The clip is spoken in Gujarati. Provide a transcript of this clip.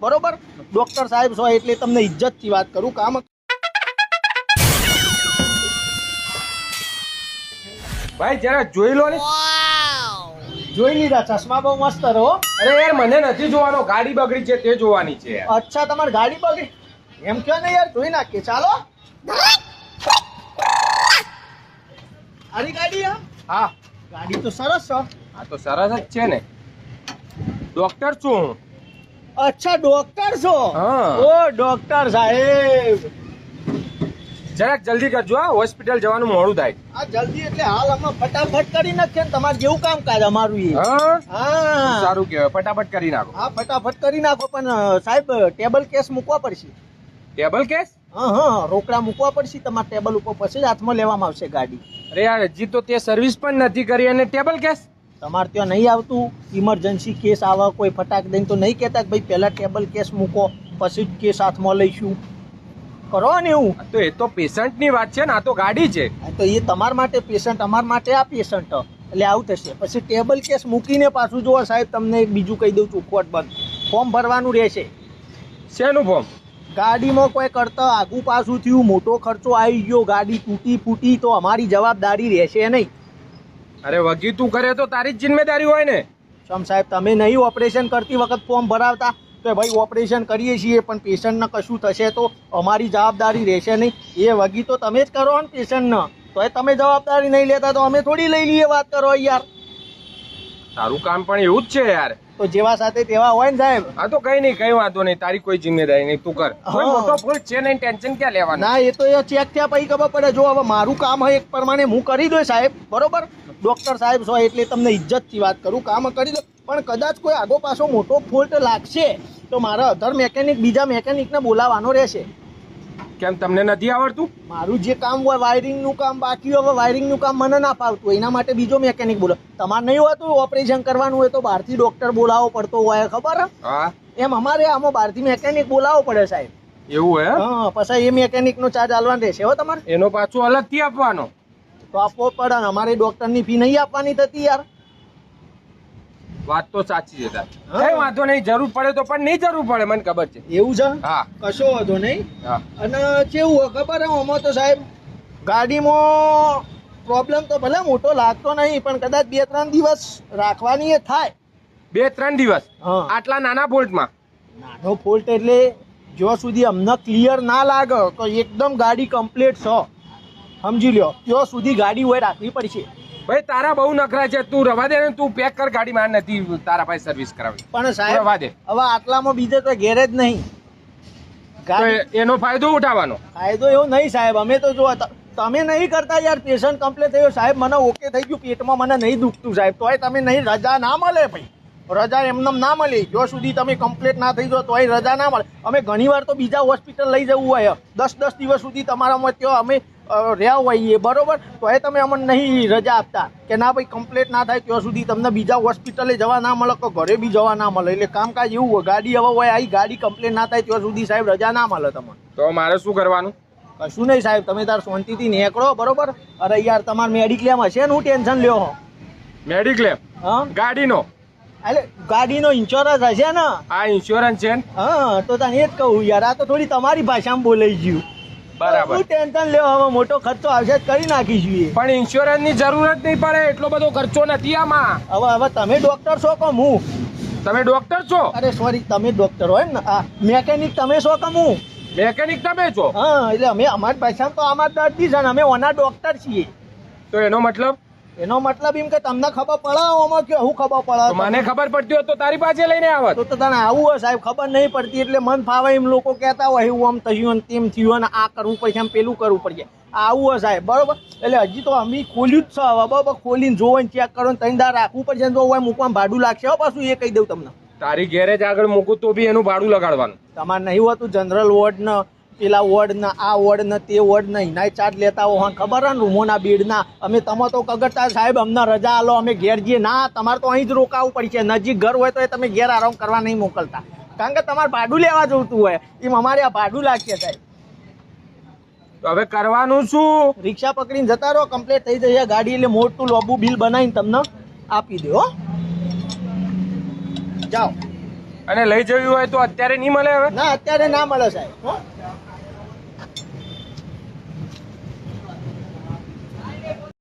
બરોબર? ડોક્ટર સાહેબ છો એટલે તમને ઇજ્જતથી વાત કરું કામ ભાઈ જરા જોઈ લો ને. જોઈ લીધા ચશ્મા બહુ મસ્ત રહો. અરે યાર મને નથી જોવાનો ગાડી બગડી છે તે જોવાની છે અચ્છા તમારી ગાડી બગડી? એમ કયો ને યાર જોઈ નાખીએ ચાલો. આની ગાડી હા? ગાડી તો સરસ છે આ તો સરસ જ છે ને. ડોક્ટર છું હું. અચ્છા ડોક્ટર છો. ઓ ડોક્ટર સાહેબ. જરાક જલ્દી કરજો હા. હોસ્પિટલ જવાનું મોડું થાય. આ જલ્દી એટલે હાલ અમે ફટાફટ કરી નાખીએ ને તમારે જેવું કામ કાજ અમારું એ. હા? હા. સારું કહેવાય. ફટાફટ કરી નાખો. હા ફટાફટ કરી નાખો પણ સાહેબ ટેબલ કેસ મૂકવા પડશે. Table case? હા હા રોકડા મૂકવા પડશે તમારા ટેબલ ઉપર પછી જ હાથમાં લેવામાં આવશે ગાડી. અરે યાર હજી તો તે સર્વિસ પણ નથી કરી અને ટેબલ કેસ? તમારે ત્યાં નહીં આવતું ઇમરજન્સી કેસ આવે કોઈ ફટાક દઈને તો નહીં કહેતા કે ભાઈ પહેલાં ટેબલ કેસ મૂકો પછી જ કેસ હાથમાં લઈશું. કરો ને એવું. તો એ તો પેશન્ટની વાત છે ને આ તો ગાડી છે. તો એ તમારા માટે પેશન્ટ અમારા માટે આ પેશન્ટ એટલે આવું થશે. પછી ટેબલ કેસ મૂકીને પાછું જુઓ સાહેબ તમને બીજું કહી દઉં ચોખવટ બંધ. ફોર્મ ભરવાનું રહેશે. શેનું ફોર્મ ગાડીમાં કોઈ કરતા આગું પાછું થયું મોટો ખર્ચો આવી ગયો ગાડી તૂટી ફૂટી તો અમારી જવાબદારી રહેશે નહીં. અરે વગી તું કરે તો તારી જ જિમ્મેદારી હોય ને. શમ સાહેબ, તમે નહીં ઓપરેશન કરતી વખત ફોર્મ ભરાવતા? તો ભાઈ, ઓપરેશન કરીએ છીએ, પણ પેશન્ટને કશું થશે તો અમારી જવાબદારી રહેશે નહીં. એ વગી તો તમે જ કરો ને પેશન્ટને. તો એ તમે જવાબદારી નહીં લેતા તો અમે થોડી લઈ લઈએ વાત કરો યાર. તારું કામ પણ એવું જ છે યાર. તો જેવા સાથે તેવા હોય ને સાહેબ. આ તો કઈ નહીં કઈ વાંધો નહીં તારી કોઈ જિમ્મેદારી નહીં તું કર. કોઈ મોટો ફોલ્ટ છે નહીં ટેન્શન ક્યાં લેવાનું? ના એ તો એ ચેક થયા પછી ખબર પડે. જો હવે મારું કામ હોય એક પ્રમાણે હું કરી દઉં સાહેબ બરોબર? ડોક્ટર સાહેબ છો એટલે તમને ઇજ્જતથી વાત કરું કામ કરી દો પણ કદાચ કોઈ આગો પાછો મોટો ફોલ્ટ લાગશે તો મારા અધર મેકેનિક બીજા મેકેનિકને બોલાવવાનો રહેશે. કેમ તમને નથી આવડતું? મારું જે કામ હોય વાયરિંગનું કામ બાકી હોય વાયરિંગનું કામ મને ના ફાવતું એના માટે બીજો મેકેનિક બોલો. તમારે નહીં હોતું ઓપરેશન કરવાનું હોય તો બહારથી ડોક્ટર બોલાવવો પડતો હોય ખબર? હે? એમ અમારે આમાં બહારથી મેકેનિક બોલાવવો પડે સાહેબ. એવું હે? હા પછી એ મેકેનિકનો ચાર્જ આલવાનો રહેશે. હો તમારે? એનો પાછો અલગથી આપવાનો. તો આપવો પડે ને. અમારે ડોક્ટરની ફી નહીં આપવાની થતી યાર. વાત તો સાચી છે. કઈ વાંધો નહીં જરૂર પડે તો પણ નહીં જરૂર પડે મને ખબર છે. એવું છે? હા. કશો વાંધો નહીં. અને કેવું હોય ખબર આમાં તો સાહેબ ગાડીમાં પ્રોબ્લેમ તો ભલે મોટો લાગતો નહીં પણ કદાચ બે ત્રણ દિવસ રાખવાની એ થાય. બે ત્રણ દિવસ? હા. આટલા નાના ફોલ્ટમાં નાનો ફોલ્ટ એટલે જ્યાં સુધી અમને ક્લિયર ના લાગે તો એકદમ ગાડી કમ્પ્લીટ છો. સમજી લ્યો ત્યાં સુધી ગાડી હોય રાખવી પડશે. ભાઈ તારા બહુ નખરા છે. તું રવા દે ને તું પેક કર ગાડી માર નથી તારા પાસે સર્વિસ કરાવી. પણ રવા સાહેબ દે. હવે આટલામાં બીજે તો ગેરેજ નહીં. તો એનો ફાયદો ઉઠાવવાનો. ફાયદો એવો નહીં સાહેબ. અમે તો જો તમે નહીં કરતા યાર. પેશન્ટ કમ્પ્લેટ થયો. સાહેબ મને ઓકે થઈ ગયું. પેટમાં મને નહીં દુખતું સાહેબ. તોય તમે નહીં રજા ના મળે ભાઈ. રજા એમનેમ ના મળે. જો સુધી તમે કમ્પ્લેટ ના થઈ જાઓ તોય રજા ના મળે. અમે ઘણીવાર તો બીજા હોસ્પિટલ લઈ જવું હોય. દસ દસ દિવસ સુધી તમારામાં ત્યાં અમે રહ્યા હોઈએ તો એ તમે અમને નહીં રજા આપતા. કે ના ભાઈ કમ્પ્લેટ ના થાય ત્યાં સુધી તમને બીજા હોસ્પિટલે જવા ના મળે કે ઘરે બી જવા ના મળે. એટલે કામકાજ એવું હોય ગાડી હવે હોય આવી ગાડી કમ્પ્લેટ ના થાય ત્યાં સુધી સાહેબ રજા ના મળે તમને. તો મારે શું કરવાનું? કશું નહીં સાહેબ તમે તાર શાંતિથી નીકળો બરોબર? અરે યાર તમારે મેડિક્લેમ હશે ને હું ટેન્શન લ્યો હો. મેડિક્લેમ હા? ગાડીનો? એટલે ગાડીનો ઇન્સ્યોરન્સ હશે ને? આ ઇન્સ્યોરન્સ છે ને? હા તો તને એ જ કહું યાર આ તો થોડી તમારી ભાષામાં બોલાઈ ગયું. બરાબર. ટેન્શન લેવો હવે મોટો ખર્ચો આવશે કરી નાખીશું એ પણ ઇન્સ્યોરન્સની જરૂર જ નહીં પડે એટલો બધો ખર્ચો નથી આમાં. હવે હવે તમે ડોક્ટર છો કે હું? તમે ડોક્ટર છો? અરે સોરી તમે ડોક્ટર હોય ને આ મેકેનિક તમે છો કે હું? મેકેનિક તમે છો? હા એટલે અમે અમારી પૈસા તો અમારા દર્દી છે અમે ઓના ડોક્ટર છીએ. તો એનો મતલબ? એનો મતલબ એમ કે તમને ખબર પડાવવામાં કે હું ખબર પડાવ મને ખબર પડતી હોત તો તારી પાસે લઈને આવત. તો તને આવું હોય સાહેબ ખબર નહીં પડતી એટલે મન ફાવે એમ લોકો કહેતા હોય એવું આમ થયું તેમ થયું ને આ કરવું પડશે આમ પેલું કરવું પડશે. આવું હોય સાહેબ બરોબર? એટલે હજી તો અમે ખોલ્યું જ છે હવે બરોબર? ખોલીને જોવો ને ચેક કરો ને ત્રણ દાર રાખવું પડશે તો જો હોય મૂકવામાં ભાડું લાગશે. પાછું એ કહી દઉં તમને. તારી ગેરેજ આગળ મૂકું તો બી એનું ભાડું લગાડવાનું. તમારે નહીં હોતું જનરલ વોર્ડ ને પેલા વોર્ડના આ વોર્ડના તે વોર્ડના એના ચાર્જ લેતા હો ખબર ને રૂમોના બીડના? અમે તમે તો કગરતા સાહેબ અમને રજા આલો અમે ઘેર જઈએ. ના તમારે તો અહીં જ રોકાવું પડશે. નજીક ઘર હોય તો એ તમે ઘેર આરામ કરવા નહીં મોકલતા. કારણ કે તમારે ભાડું લેવા જોતું હોય. એમ અમારે આ ભાડું લાગશે સાહેબ. તો હવે કરવાનું શું? રિક્ષા પકડીને જતા રહો કમ્પ્લીટ થઈ જશે ગાડી એટલે મોટું લોબુ બિલ બનાવીને તમને આપી દો હો. જાઓ. અને લઈ જવી હોય તો અત્યારે નહીં મળે હવે? ના અત્યારે ના મળે સાહેબ.